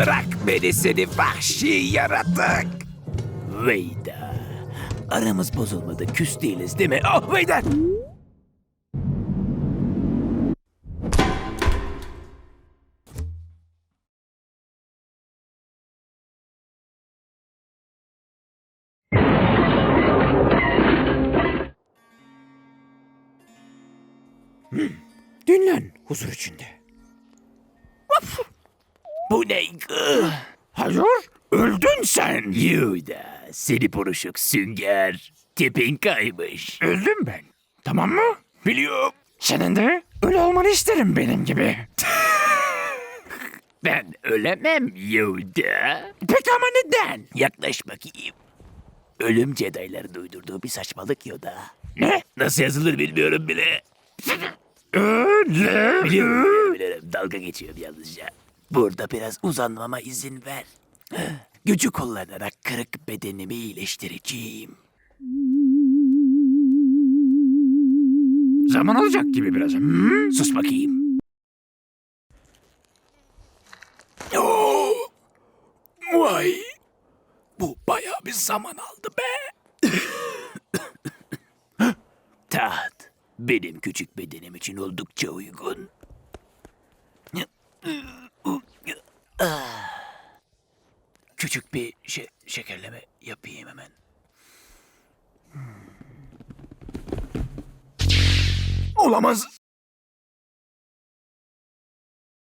Bırak beni seni vahşi yaratık. Veyda. Aramız bozulmadı. Küs değiliz değil mi? Oh Veyda. Dinlen huzur içinde. Bu ne? Gı? Hayır, öldün sen. Yuda. Seni buruşuk sünger. Tipin kaymış. Öldüm ben. Tamam mı? Biliyorum. Senin de öyle olmanı isterim benim gibi. Ben ölemem Yuda. Peki ama neden? Yaklaş bakayım. Ölüm Jedi'ların uydurduğu bir saçmalık Yoda. Ne? Nasıl yazılır bilmiyorum bile. Öyle. Biliyorum, biliyorum, biliyorum. Dalga geçiyorum yalnızca. Burada biraz uzanmama izin ver. Gücü kullanarak kırık bedenimi iyileştireceğim. Zaman alacak gibi biraz. Hmm? Sus bakayım. Oo! Vay! Bu bayağı bir zaman aldı be. Taht, benim küçük bedenim için oldukça uygun. Küçük bir şey, şekerleme yapayım hemen. Olamaz.